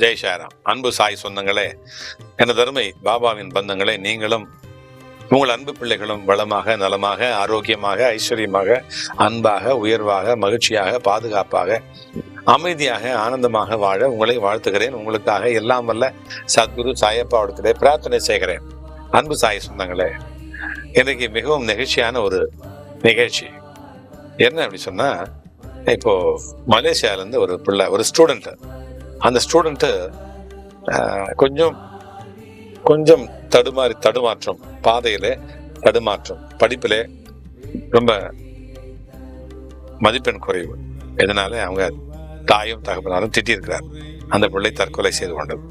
ஜெய் சாய்ராம். அன்பு சாய் சொந்தங்களே எனது அருமை பாபாவின் பந்தங்களே நீங்களும் உங்கள் அன்பு பிள்ளைகளும் வளமாக நலமாக ஆரோக்கியமாக ஐஸ்வர்யமாக அன்பாக உயர்வாக மகிழ்ச்சியாக பாதுகாப்பாக அமைதியாக ஆனந்தமாக வாழ உங்களை வாழ்த்துகிறேன். உங்களுக்காக எல்லாம் வல்ல சத்குரு சாயப்பாவிடத்திலே பிரார்த்தனை செய்கிறேன். அன்பு சாய் சொந்தங்களே இன்றைக்கு மிகவும் நெகிழ்ச்சியான ஒரு நிகழ்ச்சி. என்ன அப்படி சொன்னா இப்போ மலேசியால இருந்து ஒரு பிள்ளை ஒரு ஸ்டூடெண்ட் அந்த ஸ்டூடெண்ட்டு கொஞ்சம் கொஞ்சம் தடுமாறி தடுமாற்றம் பாதையிலே தடுமாற்றம் படிப்பிலே ரொம்ப மதிப்பெண் குறைவு. இதனால அவங்க தாயும் தகப்பனாரும் திட்டியிருக்கிறார். அந்த பிள்ளை தற்கொலை செய்து கொண்டது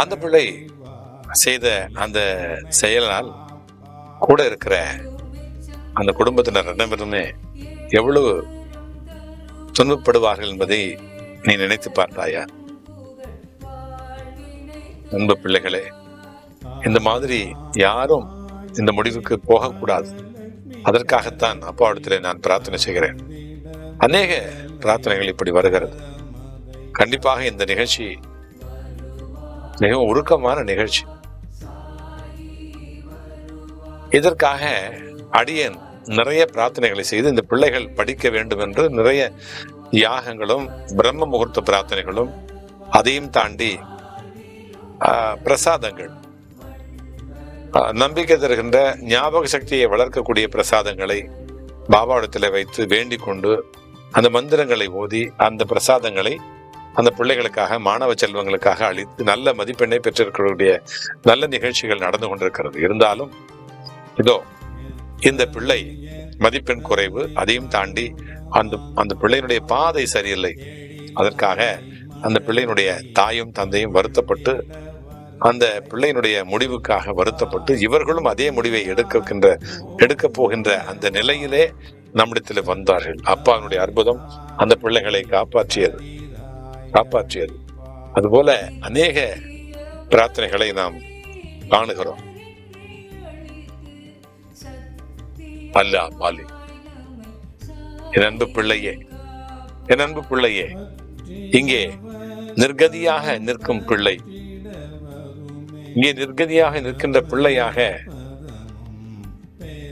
அந்த பிள்ளை செய்த அந்த செயலால் கூட இருக்கிற அந்த குடும்பத்தினர் குடும்பத்தினரிடமிருந்தே எவ்வளவு துன்பப்படுவார்கள் என்பதை நீ நினைத்து பார்த்தாயா அன்பு பிள்ளைகளே இந்த மாதிரி யாரும் இந்த முடிவுக்கு போகக்கூடாது. அதற்காகத்தான் அப்பாவிடத்திலே நான் பிரார்த்தனை செய்கிறேன். அநேக பிரார்த்தனைகள் இப்படி வருகிறது. கண்டிப்பாக இந்த நிகழ்ச்சி மிகவும் உருக்கமான நிகழ்ச்சி. இதற்காக அடியன் நிறைய பிரார்த்தனைகளை செய்து இந்த பிள்ளைகள் படிக்க வேண்டும் என்று நிறைய யாகங்களும் பிரம்ம முகூர்த்த பிரார்த்தனைகளும் அதையும் தாண்டி ஆஹ், பிரசாதங்கள். நம்பிக்கை தருகின்ற ஞாபக சக்தியை வளர்க்கக்கூடிய பிரசாதங்களை பாபாவிடத்தில் வைத்து வேண்டிக் கொண்டு அந்த மந்திரங்களை ஓதி அந்த பிரசாதங்களை அந்த பிள்ளைகளுக்காக மாணவ செல்வங்களுக்காக அளித்து நல்ல மதிப்பெண்ணை பெற்றிருக்கக்கூடிய நல்ல நிகழ்ச்சிகள் நடந்து கொண்டிருக்கிறது. இருந்தாலும் இதோ இந்த பிள்ளை மதிப்பெண் குறைவு அதையும் தாண்டி அந்த அந்த பிள்ளையினுடைய பாதை சரியில்லை. அதற்காக அந்த பிள்ளையினுடைய தாயும் தந்தையும் வருத்தப்பட்டு அந்த பிள்ளையினுடைய முடிவுக்காக வருத்தப்பட்டு இவர்களும் அதே முடிவை எடுக்கின்ற எடுக்க போகின்ற அந்த நிலையிலே நம்மிடத்தில் வந்தார்கள். அப்பாவினுடைய அற்புதம் அந்த பிள்ளைகளை காப்பாற்றியது. காப்பாற்றியது. அதுபோல அநேக பிரார்த்தனைகளை நாம் காணுகிறோம். அல்லா பாலி என் அன்பு பிள்ளையே என் அன்பு பிள்ளையே இங்கே நிர்கதியாக நிற்கும் பிள்ளை இங்கே நிர்கதியாக நிற்கின்ற பிள்ளையாக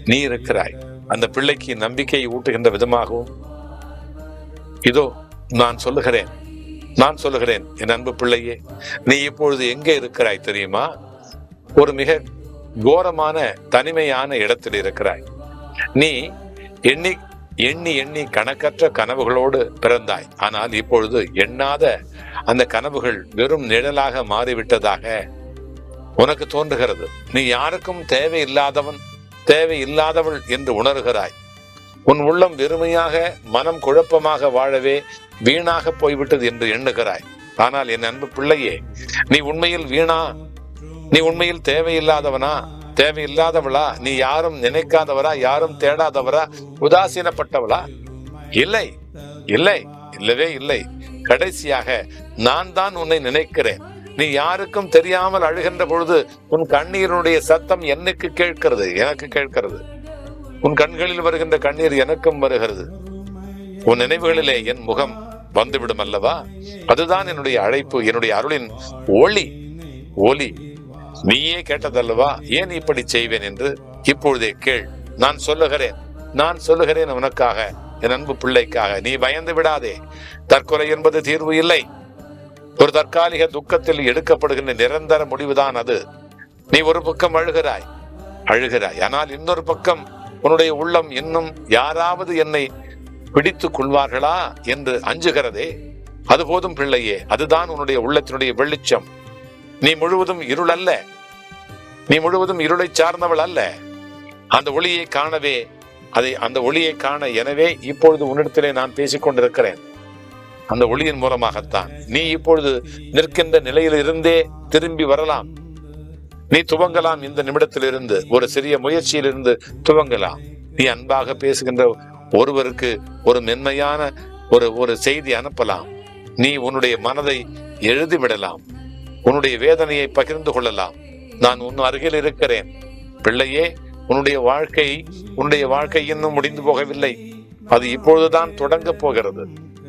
நீ இருக்கிறாய். அந்த பிள்ளைக்கு நம்பிக்கையை ஊட்டுகின்ற விதமாகவும் இதோ நான் சொல்லுகிறேன் நான் சொல்லுகிறேன் என் அன்பு பிள்ளையே நீ இப்பொழுது எங்கே இருக்கிறாய் தெரியுமா? ஒரு மிக கோரமான தனிமையான இடத்தில் இருக்கிறாய். நீ எண்ணி எண்ணி எண்ணி கணக்கற்ற கனவுகளோடு பிறந்தாய். ஆனால் இப்பொழுது எண்ணாத அந்த கனவுகள் வெறும் நிழலாக மாறிவிட்டதாக உனக்கு தோன்றுகிறது. நீ யாருக்கும் தேவையில்லாதவன் தேவையில்லாதவள் என்று உணர்கிறாய். உன் உள்ளம் வெறுமையாக மனம் குழப்பமாக வாழவே வீணாக போய்விட்டது என்று எண்ணுகிறாய். ஆனால் என் அன்பு பிள்ளையே நீ உண்மையில் வீணா நீ உண்மையில் தேவையில்லாதவனா? தேவையில்லாதவளா? நீ யாரும் நினைக்காதவரா? யாரும் தேடாதவரா? உதாசீனப்பட்டவளா? இல்லை இல்லை இல்லவே இல்லை. கடைசியாக நான் தான் உன்னை நினைக்கிறேன். நீ யாருக்கும் தெரியாமல் அழுகின்ற பொழுது உன் கண்ணீருடைய சத்தம் என்னைக்கு கேட்கிறது? எனக்கு கேட்கிறது. உன் கண்களில் வருகின்ற கண்ணீர் எனக்கும் வருகிறது. உன் நினைவுகளிலே என் முகம் வந்துவிடும் அல்லவா? அதுதான் என்னுடைய அழைப்பு என்னுடைய அருளின் ஒளி. ஒளி. நீயே கேட்டதல்லவா? ஏன் இப்படி செய்வேன் என்று? இப்பொழுதே கேள். நான் சொல்லுகிறேன். நான் சொல்லுகிறேன் உனக்காக என் அன்பு பிள்ளைக்காக. நீ பயந்து விடாதே. தற்கொலை என்பது தீர்வு இல்லை. ஒரு தற்காலிக துக்கத்தில் எடுக்கப்படுகின்ற நிரந்தர முடிவுதான் அது. நீ ஒரு பக்கம் அழுகிறாய். அழுகிறாய். ஆனால் இன்னொரு பக்கம் உன்னுடைய உள்ளம் இன்னும் யாராவது என்னை பிடித்துக் கொள்வார்களா என்று அஞ்சுகிறதே. அது போதும் பிள்ளையே. அதுதான் உன்னுடைய உள்ளத்தினுடைய வெளிச்சம். நீ முழுவதும் இருள் அல்ல. நீ முழுவதும் இருளை சார்ந்தவள் அல்ல. அந்த ஒளியை காணவே அதை அந்த ஒளியை காண எனவே இப்பொழுது உன்னிடத்திலே நான் பேசிக் கொண்டிருக்கிறேன். அந்த ஒளியின் மூலமாகத்தான். நீ இப்பொழுது நிற்கின்ற நிலையில் இருந்தே திரும்பி வரலாம். நீ துவங்கலாம் இந்த நிமிடத்திலிருந்து. ஒரு சிறிய முயற்சியிலிருந்து துவங்கலாம். நீ அன்பாக பேசுகின்ற ஒருவருக்கு ஒரு மென்மையான ஒரு ஒரு செய்தி அனுப்பலாம். நீ உன்னுடைய மனதை எழுதிவிடலாம். உன்னுடைய வேதனையை பகிர்ந்து கொள்ளலாம். நான் உன் அருகில் இருக்கிறேன். பிள்ளையே உன்னுடைய வாழ்க்கை உன்னுடைய வாழ்க்கை இன்னும் முடிந்து போகவில்லை. அது இப்பொழுதுதான் தொடங்க போகிறது.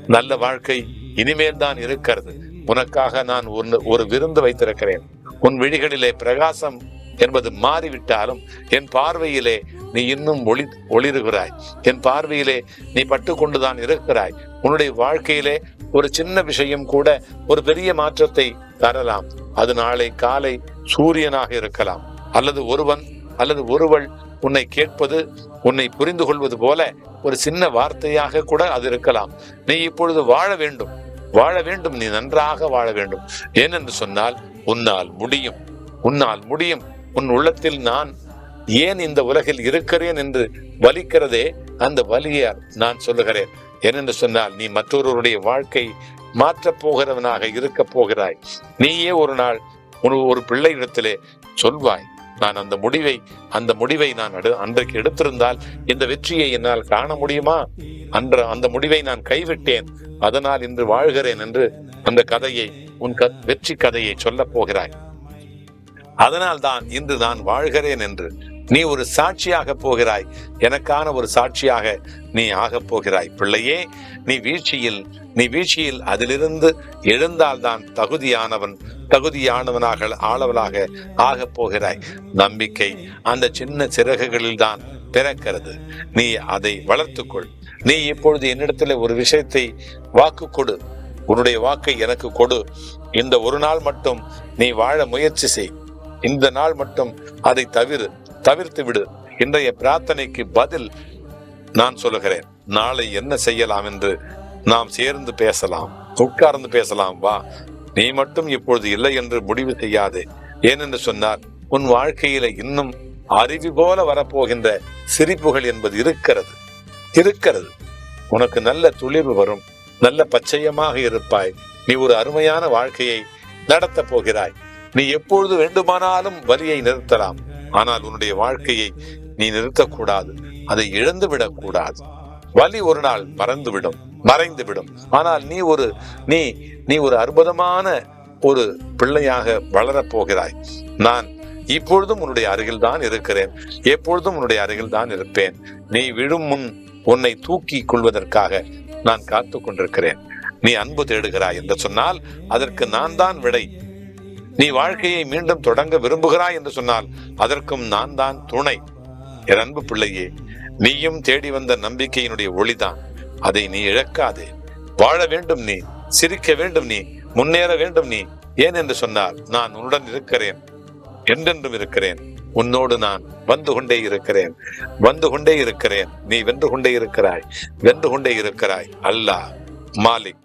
நல்ல வாழ்க்கை இனிமேல் தான் இருக்கிறது. உனக்காக நான் ஒன்னு ஒரு விருந்து வைத்திருக்கிறேன். உன் விழிகளிலே பிரகாசம் என்பது மாறிவிட்டாலும் என் பார்வையிலே நீ இன்னும் ஒளி ஒளிருகிறாய். என் பார்வையிலே நீ பட்டு கொண்டுதான் இருக்கிறாய். உன்னுடைய வாழ்க்கையிலே ஒரு சின்ன விஷயம் கூட ஒரு பெரிய மாற்றத்தை தரலாம். அது நாளை காலை சூரியனாக இருக்கலாம். அல்லது ஒருவன் அல்லது ஒருவள் உன்னை கேட்பது உன்னை புரிந்து கொள்வது போல ஒரு சின்ன வார்த்தையாக கூட அது இருக்கலாம். நீ இப்பொழுது வாழ வேண்டும். வாழ வேண்டும். நீ நன்றாக வாழ வேண்டும். ஏனென்று சொன்னால் உன்னால் முடியும். உன்னால் முடியும். உன் உள்ளத்தில் நான் ஏன் இந்த உலகில் இருக்கிறேன் என்று வலிக்கிறதே அந்த வலியால் நான் சொல்லுகிறேன். ஏனென்று சொன்னால் நீ மற்றொருவருடைய வாழ்க்கை மாற்றப் போகிறவனாக இருக்க போகிறாய். நீயே ஒரு நாள் ஒரு ஒரு பிள்ளையிடத்திலே சொல்வாய் நான் அந்த முடிவை அந்த முடிவை நான் அடு அன்றைக்கு எடுத்திருந்தால் இந்த வெற்றியை என்னால் காண முடியுமா? அன்ற அந்த முடிவை நான் கைவிட்டேன் அதனால் இன்று வாழ்கிறேன் என்று அந்த கதையை உன் க வெற்றி கதையை சொல்லப் போகிறாய். அதனால் தான் இன்று நான் வாழ்கிறேன் என்று நீ ஒரு சாட்சியாக போகிறாய். எனக்கான ஒரு சாட்சியாக நீ ஆகப் போகிறாய். பிள்ளையே நீ வீழ்ச்சியில் நீ வீழ்ச்சியில் அதிலிருந்து எழுந்தால்தான் தகுதியானவன் தகுதியானவனாக ஆளவனாக ஆகப் போகிறாய். நம்பிக்கை அந்த சின்ன சிறகுகளில் தான் பிறக்கிறது. நீ அதை வளர்த்துக்கொள். நீ இப்பொழுது என்னிடத்துல ஒரு விஷயத்தை வாக்கு கொடு. உன்னுடைய வாக்கை எனக்கு கொடு. இந்த ஒரு நாள் மட்டும் நீ வாழ முயற்சி செய். இந்த நாள் மட்டும் அதை தவிர தவிர்த்து விடு. இன்றைய பிரார்த்தனைக்கு பதில் நான் சொல்லுகிறேன். நாளை என்ன செய்யலாம் என்று நாம் சேர்ந்து பேசலாம். உட்கார்ந்து பேசலாம். வா. நீ மட்டும் இப்பொழுது இல்லை என்று முடிவு செய்யாதே. ஏனென்று சொன்னார் உன் வாழ்க்கையில இன்னும் அருவி போல வரப்போகின்ற சிரிப்புகள் என்பது இருக்கிறது. இருக்கிறது. உனக்கு நல்ல துளிர்வு வரும். நல்ல பச்சையமாக இருப்பாய். நீ ஒரு அருமையான வாழ்க்கையை நடத்தப் போகிறாய். நீ எப்பொழுது வேண்டுமானாலும் வலியை நிறுத்தலாம். ஆனால் உன்னுடைய வாழ்க்கையை நீ நிறுத்தக்கூடாது அதை இழந்து விடக்கூடாது வலி ஒரு நாள் மறந்துவிடும் மறைந்து விடும் ஆனால் நீ ஒரு நீ நீ ஒரு அற்புதமான ஒரு பிள்ளையாக வளரப் போகிறாய். நான் இப்பொழுதும் உன்னுடைய அருகில் தான் இருக்கிறேன் எப்பொழுதும் உன்னுடைய அருகில் தான் இருப்பேன். நீ விழும் முன் உன்னை தூக்கி கொள்வதற்காக நான் காத்து கொண்டிருக்கிறேன். நீ அன்பு தேடுகிறாய் என்று சொன்னால் அதற்கு நான் தான் விடை. நீ வாழ்க்கையை மீண்டும் தொடங்க விரும்புகிறாய் என்று சொன்னால் அதற்கும் நான் தான் துணை. என் அன்பு பிள்ளையே நீயும் தேடி வந்த நம்பிக்கையினுடைய ஒளிதான். அதை நீ இழக்காதே. வாழ வேண்டும் நீ சிரிக்க வேண்டும் நீ முன்னேற வேண்டும் நீ. ஏன் என்று சொன்னால் நான் உன்னுடன் இருக்கிறேன். என்றென்றும் இருக்கிறேன். உன்னோடு நான் வந்து கொண்டே இருக்கிறேன். வந்து கொண்டே இருக்கிறேன். நீ வென்று கொண்டே இருக்கிறாய். வென்று கொண்டே இருக்கிறாய். அல்லாஹ் மாலிக்.